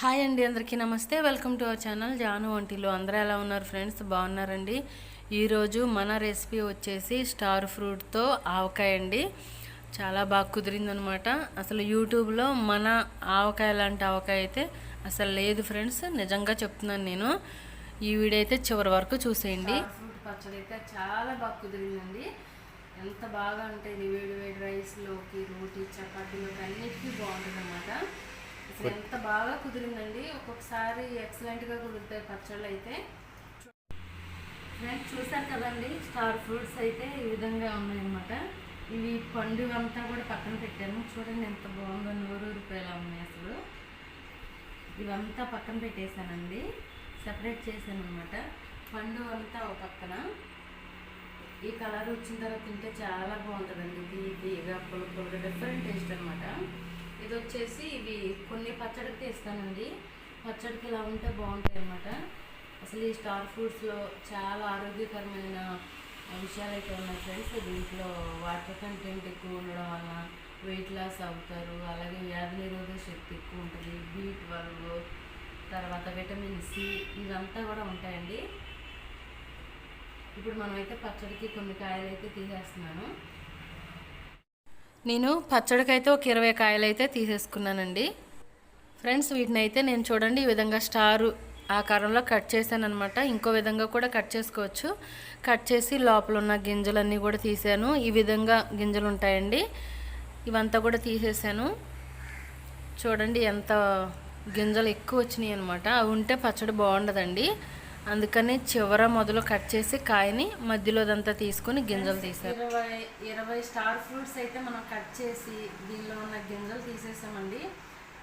Hi అండి అందరికీ నమస్తే. Welcome to our channel Janu వంటిలో. అందరూ ఎలా ఉన్నారు ఫ్రెండ్స్? బాగున్నారండి? ఈరోజు మన రెసిపీ వచ్చేసి స్టార్ ఫ్రూట్తో ఆవకాయ అండి. చాలా బాగా కుదిరిందనమాట. అసలు యూట్యూబ్లో మన ఆవకాయ లాంటి ఆవకాయ అయితే అసలు లేదు ఫ్రెండ్స్. నిజంగా చెప్తున్నాను నేను. ఈ వీడియో అయితే చివరి వరకు చూసేయండి. ఫ్రూట్ పచ్చడి అయితే చాలా బాగా కుదిరిందండి. ఎంత బాగా ఉంటుంది వేడి వేడి రైస్లోకి రోటీ చపాతీలోకి అన్నిటికీ బాగుంటుంది అనమాట అసలు ఎంత బాగా కుదిరిందండి. ఒక్కొక్కసారి ఎక్సలెంట్గా కుదురుతాయి పచ్చళ్ళు అయితే. ఫ్రెండ్స్ చూసారు కదండి స్టార్ ఫ్రూట్స్ అయితే ఈ విధంగా ఉన్నాయన్నమాట. ఇవి పండుగ అంతా కూడా పక్కన పెట్టాను చూడండి ఎంత బాగుందో నూరు రూపాయలు ఉన్నాయి అసలు. ఇవంతా పక్కన పెట్టేశానండి. సెపరేట్ చేశాను అనమాట పండు అంతా ఒక పక్కన. ఈ కలర్ వచ్చిన తర్వాత తింటే చాలా బాగుంటుందండి. ఇది తీయగా పులుపులుగా డిఫరెంట్ టేస్ట్ అనమాట ఇది వచ్చేసి ఇవి కొన్ని పచ్చడికి ఇస్తానండి పచ్చడికి ఇలా ఉంటే బాగుంటాయి అన్నమాట అసలు ఈ స్టార్ ఫ్రూట్స్లో చాలా ఆరోగ్యకరమైన విషయాలు అయితే ఉన్నాయి ఫ్రెండ్స్. దీంట్లో వాటర్ కంటెంట్ ఎక్కువ ఉండడం వల్ల వెయిట్ లాస్ అవుతారు. అలాగే వ్యాధి నిరోధక శక్తి ఎక్కువ ఉంటుంది. బీ ట్వెల్వ్ తర్వాత విటమిన్ సి ఇదంతా కూడా ఉంటాయండి. ఇప్పుడు మనమైతే పచ్చడికి కొన్ని కాయలు అయితే తీసేస్తున్నాను. నేను పచ్చడికైతే ఒక ఇరవై కాయలు అయితే తీసేసుకున్నానండి. ఫ్రెండ్స్ వీటిని అయితే నేను చూడండి ఈ విధంగా స్టారు ఆకారంలో కట్ చేశాను అనమాట ఇంకో విధంగా కూడా కట్ చేసుకోవచ్చు. కట్ చేసి లోపల ఉన్న గింజలన్నీ కూడా తీసాను. ఈ విధంగా గింజలు ఉంటాయండి ఇవంతా కూడా తీసేసాను. చూడండి ఎంత గింజలు ఎక్కువ వచ్చినాయి అనమాట అవి ఉంటే పచ్చడి బాగుండదండి. అందుకని చివర మొదలు కట్ చేసి కాయని మధ్యలోదంతా తీసుకొని గింజలు తీసారు. ఇరవై ఇరవై స్టార్ ఫ్రూట్స్ అయితే మనం కట్ చేసి దీనిలో ఉన్న గింజలు తీసేసామండి.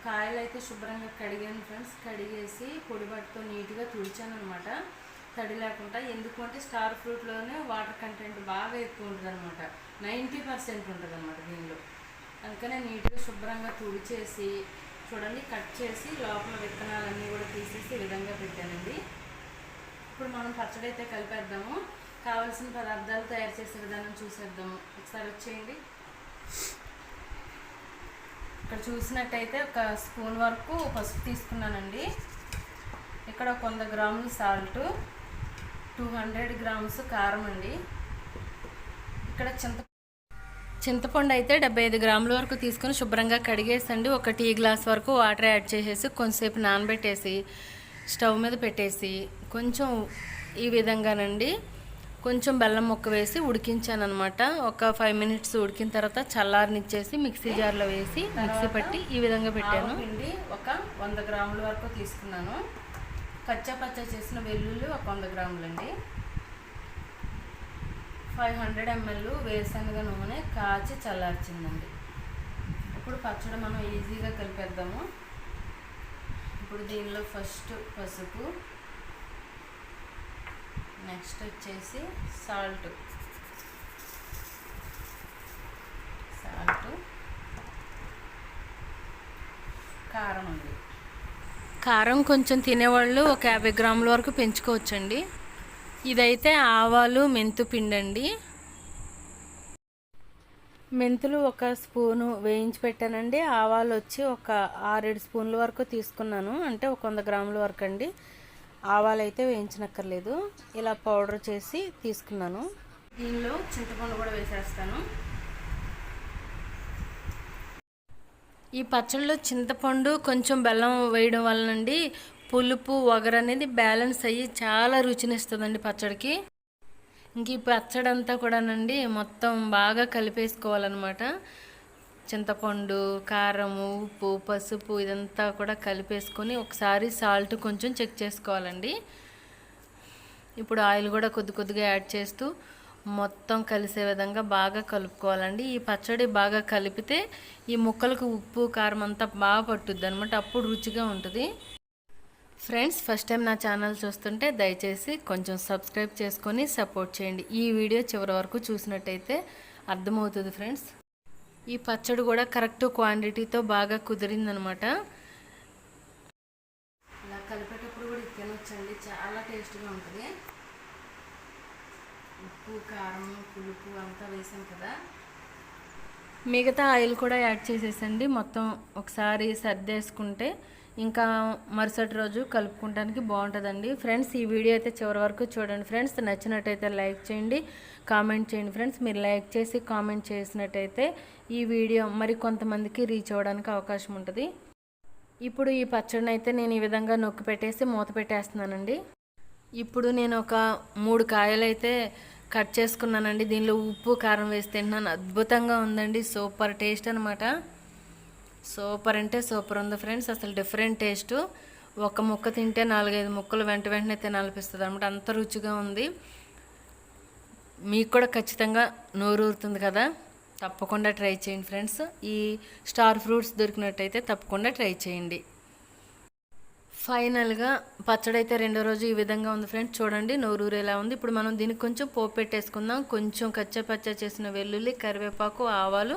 కాయలు అయితే శుభ్రంగా కడిగాను ఫ్రెండ్స్. కడిగేసి పొడిబట్టతో నీట్గా తుడిచాను అనమాట తడి లేకుండా ఎందుకు అంటే స్టార్ ఫ్రూట్లోనే వాటర్ కంటెంట్ బాగా ఎక్కువ ఉంటుంది అనమాట నైంటీ పర్సెంట్ ఉంటుంది అనమాట దీనిలో. అందుకనే నీట్గా శుభ్రంగా తుడిచేసి చూడండి కట్ చేసి లోపల విత్తనాలన్నీ కూడా తీసేసి ఈ విధంగా పెట్టానండి. ఇప్పుడు మనం పచ్చడి అయితే కలిపేద్దాము. కావలసిన పదార్థాలు తయారు చేసే విధానం చూసేద్దాము. ఒకసారి వచ్చేయండి. ఇక్కడ చూసినట్టయితే ఒక స్పూన్ వరకు పసుపు తీసుకున్నానండి. ఇక్కడ ఒక వంద గ్రాములు సాల్ట్ టూ హండ్రెడ్ గ్రామ్స్ కారం అండి. ఇక్కడ చింత చింతపండు అయితే డెబ్బై ఐదు గ్రాముల వరకు తీసుకొని శుభ్రంగా కడిగేసండి. ఒక టీ గ్లాస్ వరకు వాటర్ యాడ్ చేసేసి కొంతసేపు నానబెట్టేసి స్టవ్ మీద పెట్టేసి కొంచెం ఈ విధంగానండి కొంచెం బెల్లం ముక్క వేసి ఉడికించాను అనమాట ఒక ఫైవ్ మినిట్స్ ఉడికిన తర్వాత చల్లారనిచ్చేసి మిక్సీ జార్లో వేసి మిక్సీ పట్టి ఈ విధంగా పెట్టాను. పిండి ఒక వంద గ్రాముల వరకు తీసుకున్నాను. కచ్చా పచ్చా చేసిన వెల్లుల్లి ఒక వంద గ్రాములండి. ఫైవ్ హండ్రెడ్ ఎంఎల్ వేరుశనగ నూనె కాచి చల్లార్చిందండి. ఇప్పుడు పచ్చడి మనం ఈజీగా కలిపేద్దాము. ఇప్పుడు దీనిలో ఫస్ట్ పసుపు నెక్స్ట్ వచ్చేసి సాల్ట్. సాల్ట్ కారం అండి. కారం కొంచెం తినేవాళ్ళు ఒక యాభై గ్రాముల వరకు పెంచుకోవచ్చండి. ఇదైతే ఆవాలు మెంతు పిండి అండి మెంతులు ఒక స్పూను వేయించి పెట్టానండి. ఆవాలు వచ్చి ఒక ఆరేడు స్పూన్ల వరకు తీసుకున్నాను. అంటే ఒక వంద గ్రాముల వరకు అండి. ఆవాలు అయితే వేయించనక్కర్లేదు. ఇలా పౌడర్ చేసి తీసుకున్నాను. దీనిలో చింతపండు కూడా వేసేస్తాను. ఈ పచ్చడిలో చింతపండు కొంచెం బెల్లం వేయడం వలనండి పులుపు వగరు అనేది బ్యాలెన్స్ అయ్యి చాలా రుచినిస్తుందండి పచ్చడికి. ఇంక ఈ పచ్చడి అంతా కూడానండి మొత్తం బాగా కలిపేసుకోవాలన్నమాట. చింతపండు కారము ఉప్పు పసుపు ఇదంతా కూడా కలిపేసుకొని ఒకసారి సాల్ట్ కొంచెం చెక్ చేసుకోవాలండి. ఇప్పుడు ఆయిల్ కూడా కొద్ది కొద్దిగా యాడ్ చేస్తూ మొత్తం కలిసే విధంగా బాగా కలుపుకోవాలండి. ఈ పచ్చడి బాగా కలిపితే ఈ ముక్కలకు ఉప్పు కారం అంతా బాగా పట్టుద్ది అనమాట అప్పుడు రుచిగా ఉంటుంది. ఫ్రెండ్స్ ఫస్ట్ టైం నా ఛానల్ చూస్తుంటే దయచేసి కొంచెం సబ్స్క్రైబ్ చేసుకొని సపోర్ట్ చేయండి. ఈ వీడియో చివరి వరకు చూసినట్టయితే అర్థమవుతుంది ఫ్రెండ్స్ ఈ పచ్చడి కూడా కరెక్ట్ క్వాంటిటీతో బాగా కుదిరిందనమాట. ఇలా కలిపేటప్పుడు కూడా తినొచ్చండి. చాలా టేస్ట్గా ఉంటుంది. ఉప్పు కారం పులుపు అంతా వేసాం కదా. మిగతా ఆయిల్ కూడా యాడ్ చేసేసండి. మొత్తం ఒకసారి సర్దేసుకుంటే ఇంకా మరుసటి రోజు కలుపుకోవడానికి బాగుంటుందండి. ఫ్రెండ్స్ ఈ వీడియో అయితే చివరి వరకు చూడండి ఫ్రెండ్స్. నచ్చినట్టయితే లైక్ చేయండి కామెంట్ చేయండి ఫ్రెండ్స్. మీరు లైక్ చేసి కామెంట్ చేసినట్టయితే ఈ వీడియో మరి కొంతమందికి రీచ్ అవ్వడానికి అవకాశం ఉంటుంది. ఇప్పుడు ఈ పచ్చడిని అయితే నేను ఈ విధంగా నొక్కి పెట్టేసి మూత పెట్టేస్తున్నానండి. ఇప్పుడు నేను ఒక మూడు కాయలు అయితే కట్ చేసుకున్నానండి. దీనిలో ఉప్పు కారం వేసి తింటున్నాను. అద్భుతంగా ఉందండి. సూపర్ టేస్ట్ అనమాట సూపర్ అంటే సూపర్ ఉంది ఫ్రెండ్స్. అసలు డిఫరెంట్ టేస్ట్ ఒక ముక్క తింటే నాలుగైదు ముక్కలు వెంట వెంటనే తినాలనిపిస్తుంది అనమాట అంత రుచిగా ఉంది. మీకు కూడా ఖచ్చితంగా నోరు ఊరుతుంది కదా? తప్పకుండా ట్రై చేయండి ఫ్రెండ్స్. ఈ స్టార్ ఫ్రూట్స్ దొరికినట్టయితే తప్పకుండా ట్రై చేయండి. ఫైనల్గా పచ్చడి అయితే రెండో రోజు ఈ విధంగా ఉంది ఫ్రెండ్స్. చూడండి నోరూరు ఎలా ఉంది. ఇప్పుడు మనం దీనికి కొంచెం పోపు పెట్టేసుకుందాం. కొంచెం కచ్చా పచ్చ చేసిన వెల్లుల్లి కరివేపాకు ఆవాలు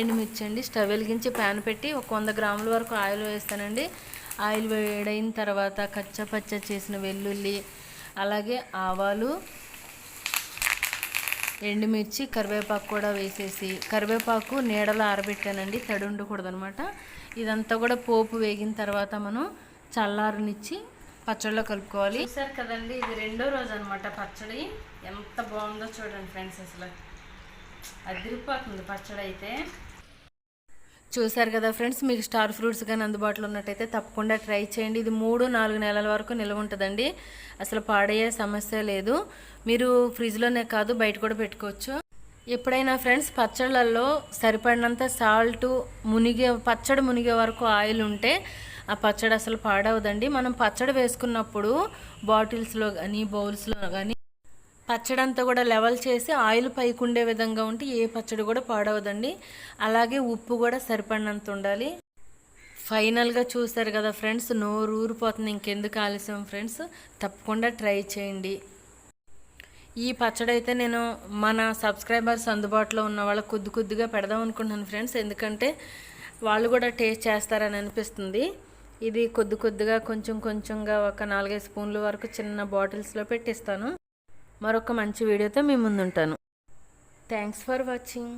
ఎండుమిర్చి అండి. స్టవ్ వెలిగించి ప్యాన్ పెట్టి ఒక వంద గ్రాముల వరకు ఆయిల్ వేస్తానండి. ఆయిల్ వేడైన తర్వాత కచ్చా పచ్చ చేసిన వెల్లుల్లి అలాగే ఆవాలు ఎండుమిర్చి కరివేపాకు కూడా వేసేసి కరివేపాకు నీడలో ఆరబెట్టానండి. తడి ఉండకూడదనమాట. ఇదంతా కూడా పోపు వేగిన తర్వాత మనం చల్లారనిచ్చి పచ్చడిలో కలుపుకోవాలి. చూసారు కదండి ఇది రెండో రోజు అనమాట పచ్చడి. ఎంత బాగుందో చూడండి ఫ్రెండ్స్ అసలు. అదిరిపోతుంది పచ్చడి అయితే చూసారు కదా ఫ్రెండ్స్ మీకు స్టార్ ఫ్రూట్స్ కానీ అందుబాటులో ఉన్నట్టయితే తప్పకుండా ట్రై చేయండి. ఇది మూడు నాలుగు నెలల వరకు నిల్వ ఉంటుందండి. అసలు పాడయ్యే సమస్య లేదు. మీరు ఫ్రిడ్జ్లోనే కాదు బయట కూడా పెట్టుకోవచ్చు. ఎప్పుడైనా ఫ్రెండ్స్ పచ్చళ్ళల్లో సరిపడినంత సాల్ట్ మునిగే పచ్చడి మునిగే వరకు ఆయిల్ ఉంటే ఆ పచ్చడి అసలు పాడవదండి. మనం పచ్చడి వేసుకున్నప్పుడు బాటిల్స్లో కానీ బౌల్స్లో కానీ పచ్చడి అంతా కూడా లెవెల్ చేసి ఆయిల్ పైకి ఉండే విధంగా ఉంటే ఏ పచ్చడి కూడా పాడవదండి. అలాగే ఉప్పు కూడా సరిపడినంత ఉండాలి. ఫైనల్గా చూస్తారు కదా ఫ్రెండ్స్ నోరు ఊరిపోతుంది. ఇంకెందుకు ఆలస్యం ఫ్రెండ్స్? తప్పకుండా ట్రై చేయండి. ఈ పచ్చడి అయితే నేను మన సబ్స్క్రైబర్స్ అందుబాటులో ఉన్న వాళ్ళకి కొద్ది కొద్దిగా పెడదాం అనుకుంటున్నాను ఫ్రెండ్స్. ఎందుకంటే వాళ్ళు కూడా టేస్ట్ చేస్తారని అనిపిస్తుంది. ఇది కొద్ది కొద్దిగా కొంచెం కొంచెంగా ఒక నాలుగైదు స్పూన్ల వరకు చిన్న బాటిల్స్లో పెట్టిస్తాను. మరొక మంచి వీడియోతో మీ ముందుంటాను. Thanks for watching